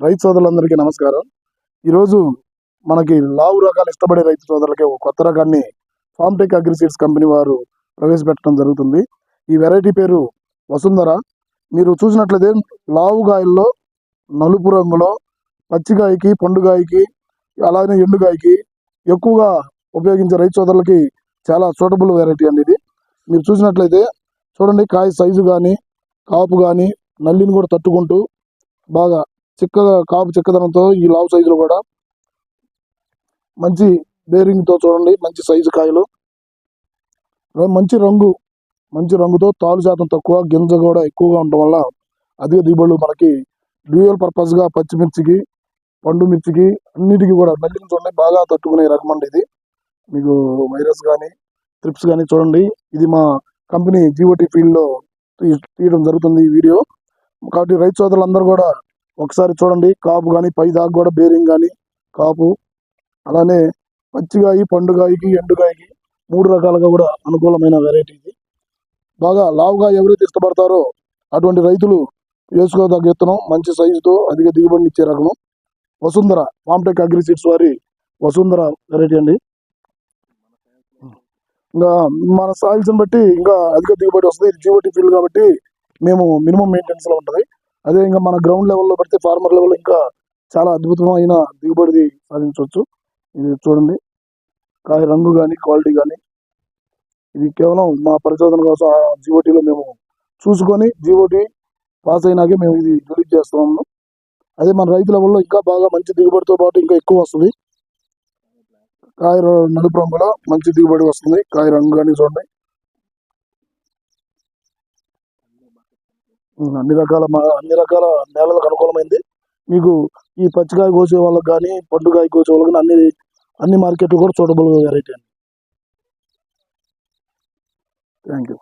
రైతు సోదరులందరికీ నమస్కారం. ఈరోజు మనకి లావు రకాలు ఇష్టపడే రైతు సోదరులకి ఒక కొత్త రకాన్ని ఫామ్టెక్ అగ్రిసీడ్స్ కంపెనీ వారు ప్రవేశపెట్టడం జరుగుతుంది. ఈ వెరైటీ పేరు వసుంధర. మీరు చూసినట్లయితే లావుగాయల్లో నలుపు రంగులో పచ్చికాయకి పండుగాయకి అలాగే ఎండుగాయకి ఎక్కువగా ఉపయోగించే రైతు సోదరులకి చాలా సూటబుల్ వెరైటీ అండి ఇది. మీరు చూసినట్లయితే చూడండి కాయ సైజు కానీ కాపు కానీ నల్లిని కూడా తట్టుకుంటూ బాగా చిక్కగా కాపు చిక్కదనంతో ఈ లావు సైజులో కూడా. మంచి బేరింగ్తో చూడండి మంచి సైజు కాయలు. మంచి రంగు మంచి రంగుతో తాలు శాతం తక్కువ గింజ కూడా ఎక్కువగా ఉండటం వల్ల అధిక దిగుబడులు మనకి డ్యూయల్ పర్పస్గా పచ్చిమిర్చికి పండు మిర్చికి అన్నిటికీ కూడా నల్లిని చూడండి బాగా తట్టుకునే రకం అండి ఇది. మీకు వైరస్ కానీ ట్రిప్స్ కానీ చూడండి. ఇది మా కంపెనీ జిఓటి ఫీల్డ్లో తీయడం జరుగుతుంది ఈ వీడియో. కాబట్టి రైతు సోదరులందరూ కూడా ఒకసారి చూడండి. కాపు కానీ పై దాకా కూడా బేరింగ్ కానీ కాపు. అలానే పచ్చిగాయి పండుగాయకి ఎండుగాయకి మూడు రకాలుగా కూడా అనుకూలమైన వెరైటీ ఇది. బాగా లావుగా ఎవరైతే ఇష్టపడతారో అటువంటి రైతులు వేసుకోదగ్గ విత్తనం మంచి సైజుతో అధిక దిగుబడిని ఇచ్చే రకం. వసుంధర ఫామ్టెక్ అగ్రిసిడ్స్ వారి వసుంధర వెరైటీ అండి. ఇంకా మన సాయిల్స్ని బట్టి ఇంకా అధిక దిగుబడి వస్తుంది. ఇది జిఓటి ఫీల్డ్ కాబట్టి మేము మినిమం మెయింటెనెన్స్లో లో ఉంటది. అదే ఇంకా మన గ్రౌండ్ లెవెల్లో పెడితే ఫార్మర్ లెవెల్ ఇంకా చాలా అద్భుతమైన దిగుబడి సాధించవచ్చు. ఇది చూడండి. కాయ రంగు కానీ క్వాలిటీ కానీ ఇది కేవలం మా పరిశోధన కోసం జీఓటీలో మేము చూసుకొని జీఓటీ పాస్ అయినాకే మేము ఇది రిలీజ్ చేస్తాము అదే మన రైతు లెవెల్లో ఇంకా బాగా మంచి దిగుబడితో పాటు ఇంకా ఎక్కువ వస్తుంది. కాయ నలుపు రంగులో మంచి దిగుబడి వస్తుంది. కాయ రంగు కానీ చూడండి. అన్ని రకాల మా- అన్ని రకాల నేలలకు అనుకూలమైంది. మీకు ఈ పచ్చికాయ కోసే వాళ్ళకి కానీ పండుకాయ కోసే వాళ్ళకి కానీ అన్ని అన్ని మార్కెట్లు కూడా చూడబుల్ వెరైటీ అండి. Thank you